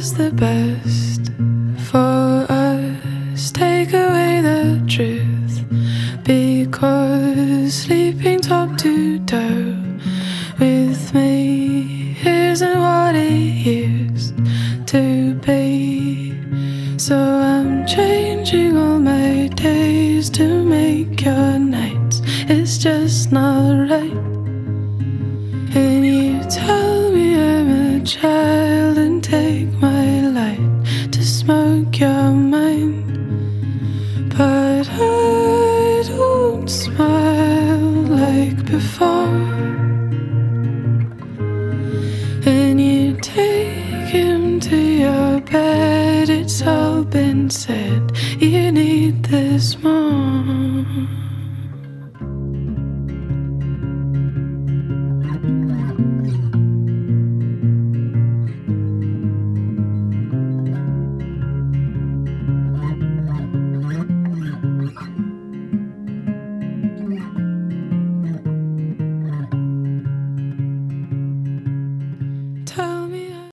is the best for us. Take away the truth because sleeping top to toe with me isn't what it used to be. So I'm changing all my days to make your nights. It's just not right. And you tell your mind. But I don't smile like before. And you take him to your bed, it's all been said. You need this more.